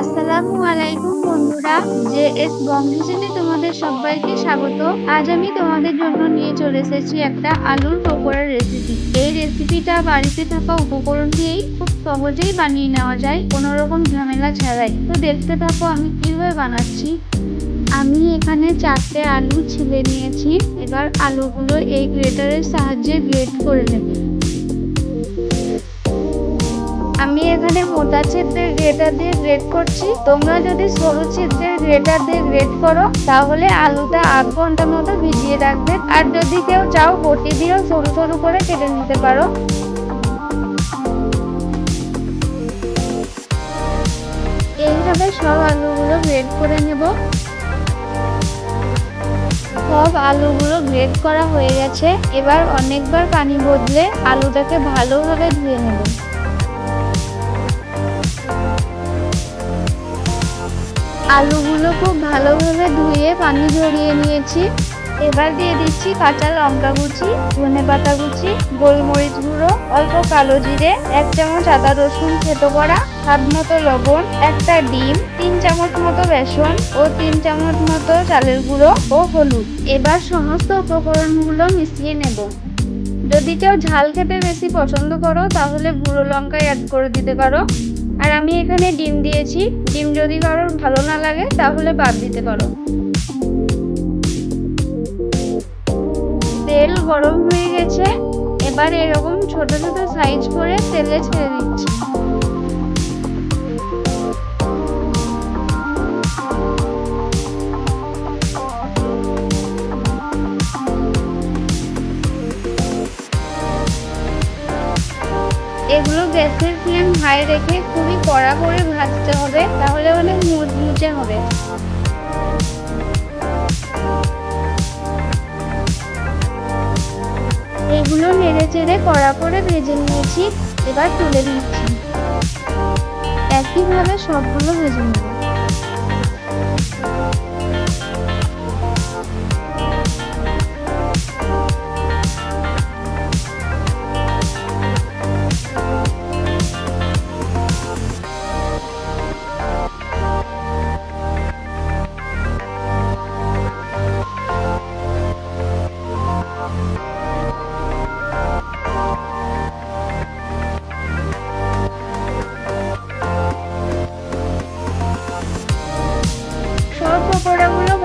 আসসালামু আলাইকুম বন্ধুরা, জে এস বংশিজনে তোমাদের সবাইকে স্বাগত। আজ আমি তোমাদের জন্য নিয়ে চলে এসেছি একটা আলুর পকোড়ার রেসিপি এই রেসিপিটা বাড়িতে থাকা উপকরণ দিয়েই খুব সহজেই বানিয়ে নেওয়া যায়, কোনো রকম ঝামেলা ছাড়াই। তো দেখতে থাকো আমি কীভাবে বানাচ্ছি। আমি এখানে চারটে আলু ছিলে নিয়েছি, এবার আলুগুলো এই গ্রেটারের সাহায্যে গ্রেট করে নেব। আমি এখানে মোটা ছিদ্রের গ্রেটার দিয়ে গ্রেট করছি। তোমরা যদি সরু ছিদ্রের গ্রেটার দিয়ে গ্রেট করো, তাহলে আলুটা আধ ঘণ্টা মতো ভিজিয়ে রাখবে। আর যদি কেউ চাও, বটি দিয়েও সরু সরু করে কেটে নিতে পারো। এইভাবে সব আলুগুলো গ্রেট করে নেব। সব আলুগুলো গ্রেট করা হয়ে গেছে। এবার অনেকবার পানি বদলে আলুটাকে ভালোভাবে ধুয়ে নেব। আলুগুলো খুব ভালোভাবে ধুয়ে পানি ঝরিয়ে নিয়েছি। এবার দিয়ে দিচ্ছি কাঁচা লঙ্কা কুচি ধনে পাতা কুচি গোলমরিচ গুঁড়ো, অল্প কালো জিরে, এক চামচ আদা রসুন থেতো করা, স্বাদ মতো লবণ, একটা ডিম, তিন চামচ মতো বেসন ও তিন চামচ মতো চালের গুঁড়ো ও হলুদ। এবার সমস্ত উপকরণগুলো মিশিয়ে নেব। যদি কেউ ঝাল খেতে বেশি পছন্দ করো, তাহলে গুঁড়ো লঙ্কা অ্যাড করে দিতে পারো। আর আমি এখানে ডিম দিয়েছি। ডিম যদি কারোর ভালো না লাগে, তাহলে বাদ দিতে পারো। তেল গরম হয়ে গেছে। এবার এরকম ছোট ছোট সাইজ করে তেলে ছেড়ে দিচ্ছি। গ্যাসের ফ্লেম হাই রেখে খুবই কড়া করে ভাজতে হবে, তাহলে অনেক মুচমুচে হবে। এগুলো নেড়ে চেড়ে কড়া করে ভেজে নিয়েছি, এবার তুলে নিচ্ছি। একইভাবে সবগুলো ভেজে নেব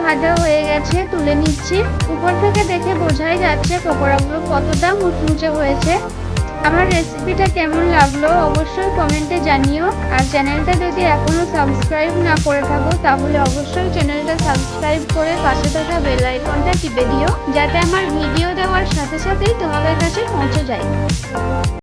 ভাজা হয়ে গেছে, তুলে নিচ্ছি। উপর থেকে দেখে বোঝাই যাচ্ছে পকোড়াগুলো কতটা মুচমুচে হয়েছে। আমার রেসিপিটা কেমন লাগল অবশ্যই কমেন্টে জানিও। আর চ্যানেলটা যদি এখনও সাবস্ক্রাইব না করে থাকো, তাহলে অবশ্যই চ্যানেলটা সাবস্ক্রাইব করে পাশে থাকা বেল আইকনটা টিপে দিও, যাতে আমার ভিডিও দেওয়ার সাথে সাথেই তোমাদের কাছে পৌঁছে যায়।